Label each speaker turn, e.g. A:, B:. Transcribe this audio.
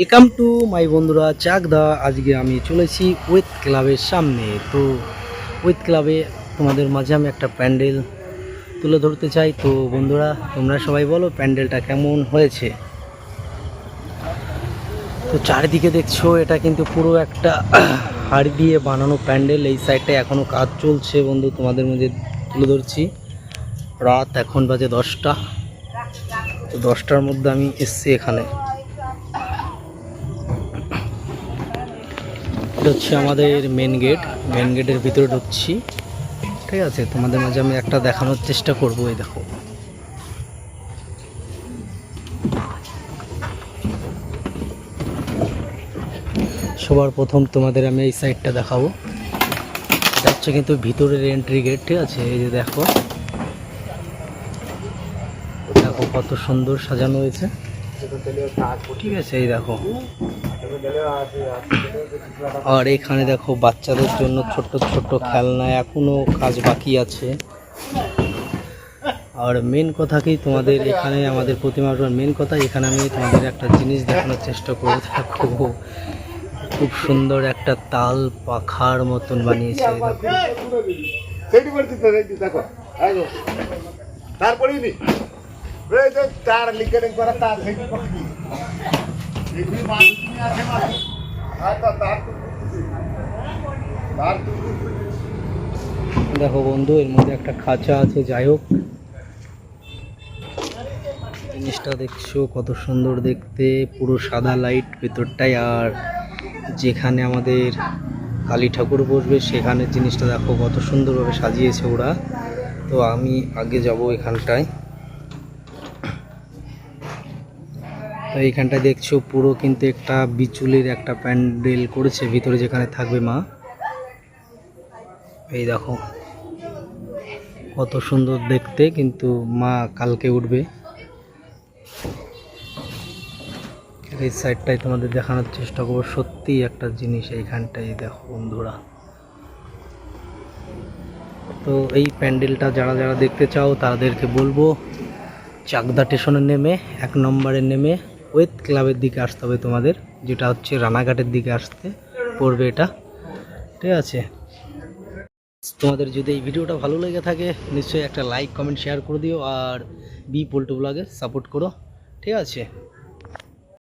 A: Welcome to my বন্ধুরা, চাকদা। আজকে আমি চলেছি ওয়েথ ক্লাবের সামনে। তো ওয়েথ ক্লাবে তোমাদের মাঝে আমি একটা প্যান্ডেল তুলে ধরতে চাই। তো বন্ধুরা, তোমরা সবাই বলো প্যান্ডেলটা কেমন হয়েছে? তো চারিদিকে দেখছ, এটা কিন্তু পুরো একটা হাড় দিয়ে বানানো প্যান্ডেল। এই সাইডটা এখনও কাজ চলছে বন্ধু, তোমাদের মধ্যে তুলে ধরছি। রাত এখন বাজে দশটা। তো দশটার মধ্যে আমি এসছি এখানে। এটা হচ্ছে আমাদের মেন গেট মেন গেটের ভিতরে ঢুকছি। ঠিক আছে, তোমাদের মাঝে আমি একটা দেখানোর চেষ্টা করব, এই দেখো। সবার প্রথম তোমাদের আমি এই সাইডটা দেখাবো। এটা হচ্ছে কিন্তু ভিতরের এন্ট্রি গেট ঠিক আছে? এই যে দেখো। দেখো কত সুন্দর সাজানো হয়েছে। ঠিক আছে, এই দেখো। আর এখানে দেখো বাচ্চাদের জন্য ছোট্ট ছোট্ট খেলনা এখনও কাজ বাকি আছে। আর মেন কথা কি তোমাদের এখানে আমাদের প্রতিমা মেন কথা এখানে আমি তোমাদের একটা জিনিস দেখানোর চেষ্টা করব, দেখো। খুব সুন্দর একটা তাল পাখার মতন বানিয়েছে
B: তারপরে তার করা তার
A: দেখো বন্ধু, এর মধ্যে একটা খাঁচা আছে, যাই হোক। জিনিসটা দেখছ, কত সুন্দর দেখতে, পুরো সাদা লাইট ভেতরটাই আর যেখানে আমাদের কালী ঠাকুর বসবে সেখানে জিনিসটা দেখো, কত সুন্দরভাবে সাজিয়েছে ওরা। তো আমি আগে যাব এখানটায়। তো এইখানটায় দেখছ পুরো কিন্তু একটা বিচুলির একটা প্যান্ডেল করেছে, ভিতরে যেখানে থাকবে মা। এই দেখো, কত সুন্দর দেখতে, কিন্তু মা কালকে উঠবে। এই সাইডটাই তোমাদের দেখানোর চেষ্টা করব, সত্যিই একটা জিনিস এইখানটাই দেখো বন্ধুরা। তো এই প্যান্ডেলটা যারা যারা দেখতে চাও, তাদেরকে বলব, চাকদা স্টেশনে নেমে, এক নম্বরে নেমে ওয়েথ ক্লাবের দিকে আসতে হবে তোমাদের, যেটা হচ্ছে রানাঘাটের দিকে আসতে পড়বে এটা। ঠিক আছে? তোমাদের যদি এই ভিডিওটা ভালো লেগে থাকে, নিশ্চয়ই একটা লাইক কমেন্ট শেয়ার করে দিও, আর বি পোল্টু ব্লগে সাপোর্ট করো। ঠিক আছে?